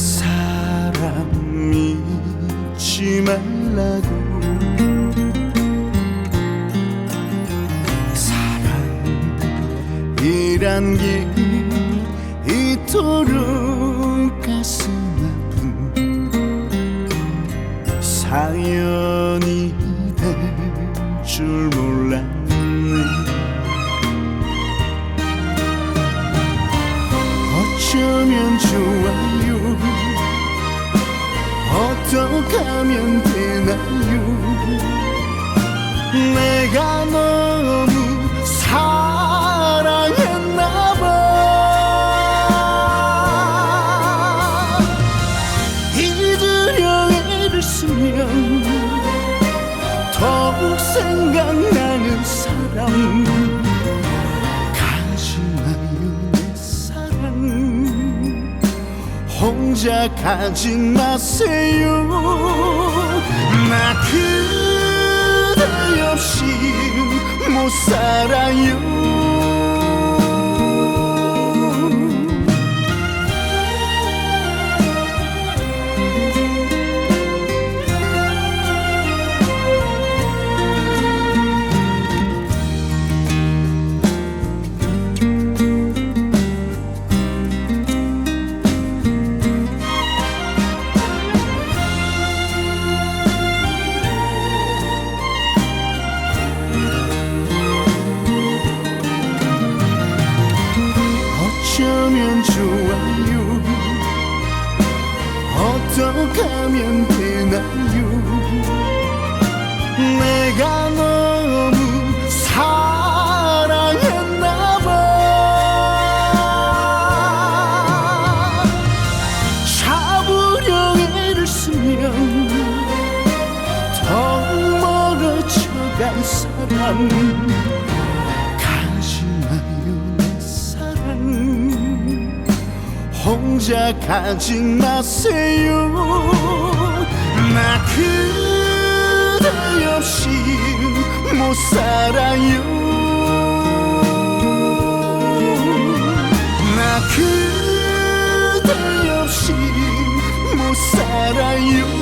사람 잊지 말라고. 사랑이란 게 이토록 가슴 아픈 사연이 될 줄 몰랐네. 어쩌면 좋아 하면 되나요? 내가 너무 사랑했나 봐. 잊으려 애를 쓰면 더욱 생각 혼자 가지 마세요 나 그대 없이 못 살아요 좋아요 어떻게 하면 되나요? 내가 너무 사랑했나 봐. 잡으려 애를 쓰면 더 멀어져간 사람 혼자 가지 마세요. 나 그대 없이 못 살아요. 나 그대 없이 못 살아요.